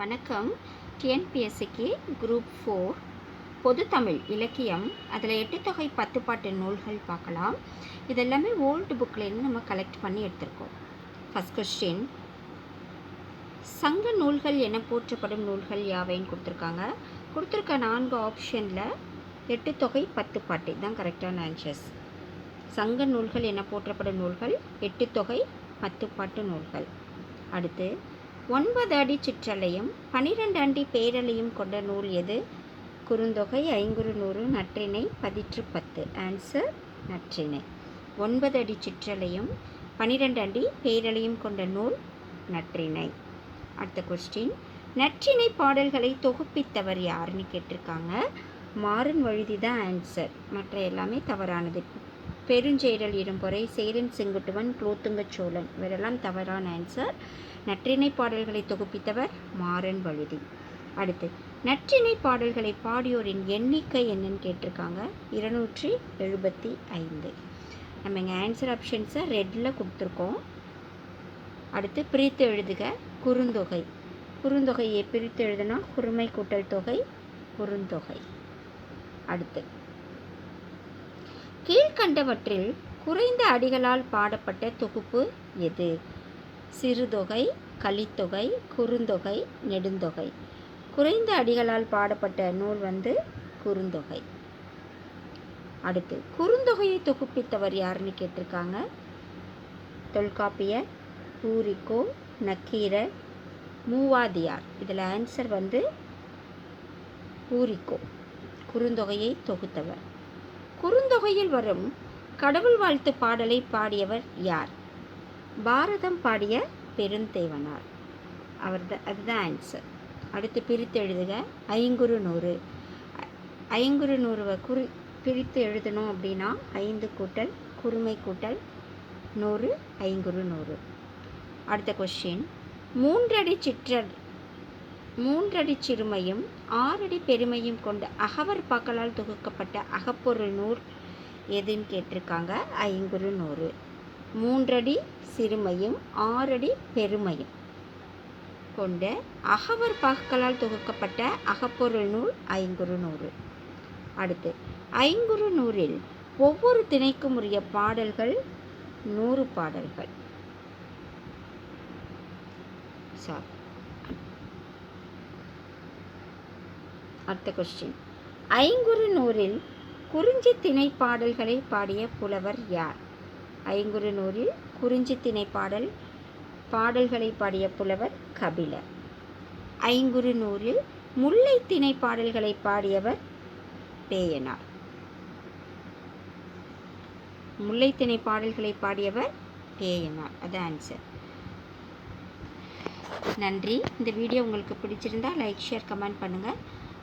வணக்கம். டிஎன்பிஎஸ்சிக்கு group four பொது தமிழ் இலக்கியம். அதில் எட்டு தொகை பத்து பாட்டு நூல்கள் பார்க்கலாம். இது எல்லாமே ஓல்டு புக்லேருந்து நம்ம கலெக்ட் பண்ணி எடுத்திருக்கோம். ஃபஸ்ட் கொஸ்டின் சங்க நூல்கள் என போற்றப்படும் நூல்கள் யாவைன்னு கொடுத்துருக்காங்க? கொடுத்துருக்க நான்கு ஆப்ஷனில் எட்டு தொகை பத்து பாட்டு தான் கரெக்டான ஆன்சர்ஸ் சங்க நூல்கள் என போற்றப்படும் நூல்கள் எட்டு தொகை பத்து பாட்டு நூல்கள். அடுத்து ஒன்பது அடி சிற்றலையும் பனிரெண்டு அடி பேரலையும் கொண்ட நூல் எது? குறுந்தொகை ஐங்குறு நூறு நற்றிணை பதிற்று பத்து. ஆன்சர் நற்றிணை. ஒன்பது அடி சிற்றலையும் பனிரெண்டு அடி பேரலையும் கொண்ட நூல் நற்றிணை. அடுத்த கொஸ்டின் நற்றிணை பாடல்களை தொகுப்பித்தவர் யாருன்னு கேட்டிருக்காங்க. மாறன் வழுதி தான் ஆன்சர் மற்ற எல்லாமே தவறானது. பெருஞ்செயரல் இரும்பொறை சேரன் செங்குட்டுவன் குலோத்துங்க சோழன். இவரெல்லாம் தவறான ஆன்சர் நற்றிணை பாடல்களை தொகுப்பித்தவர் மாறன் வழுதி. அடுத்து நற்றிணை பாடல்களை பாடியோரின் எண்ணிக்கை என்னன்னு கேட்டிருக்காங்க. இருநூற்றி எழுபத்தி ஐந்து. நம்ம இங்கே ஆன்சர் ஆப்ஷன்ஸை ரெட்டில் கொடுத்துருக்கோம். அடுத்து பிரித்து எழுதுக குறுந்தொகை. குறுந்தொகையை பிரித்து எழுதுனா குறுமை கூட்டல் தொகை குறுந்தொகை. அடுத்து கீழ்கண்டவற்றில் குறைந்த அடிகளால் பாடப்பட்ட தொகுப்பு எது? சிறுதொகை கலித்தொகை குறுந்தொகை நெடுந்தொகை. குறைந்த அடிகளால் பாடப்பட்ட நூல் வந்து குறுந்தொகை. அடுத்து குறுந்தொகையை தொகுப்பித்தவர் யாருன்னு கேட்டிருக்காங்க? தொல்காப்பியர் பூரிக்கோ நக்கீரர் மூவாதியார். இதில் ஆன்சர் வந்து பூரிக்கோ குறுந்தொகையை தொகுத்தவர். குறுந்தொகையில் வரும் கடவுள் வாழ்த்து பாடலை பாடியவர் யார்? பாரதம் பாடிய பெருந்தேவனார். அவர் அதுதான் ஆன்சர் அடுத்து பிரித்து எழுதுக. ஐங்குறு நூறு. ஐங்குறு நூறுவை குறி பிரித்து எழுதணும் அப்படின்னா ஐந்து கூட்டல் குறுமை கூட்டல் நூறு ஐங்குறு நூறு. அடுத்த கொஷின் மூன்றடி சிற்றர் மூன்றடி சிறுமையும் ஆறடி பெருமையும் கொண்ட அகவர் பாக்களால் தொகுக்கப்பட்ட அகப்பொருள் நூல் எதுன்னு கேட்டிருக்காங்க? ஐங்குறு நூறு. மூன்றடி சிறுமையும் ஆறடி பெருமையும் கொண்ட அகவர் பாக்களால் தொகுக்கப்பட்ட அகப்பொருள் நூல் ஐங்குறு நூறு. அடுத்து ஐங்குறு நூறில் ஒவ்வொரு திணைக்கும் உரிய பாடல்கள் நூறு பாடல்கள். சாரி அடுத்த கொஸ்டின் ஐங்குறு நூறில் குறிஞ்சி திணை பாடல்களை பாடிய புலவர் யார்? ஐங்குறு நூறில் குறிஞ்சி திணை பாடல் பாடல்களை பாடிய புலவர் கபிலர். ஐங்குறு நூறில் முல்லை திணை பாடல்களை பாடியவர் பேயனார். முல்லை திணை பாடல்களை பாடியவர் பேயனார். அது ஆன்சர் நன்றி. இந்த வீடியோ உங்களுக்கு பிடிச்சிருந்தா லைக் ஷேர் கமெண்ட் பண்ணுங்கள்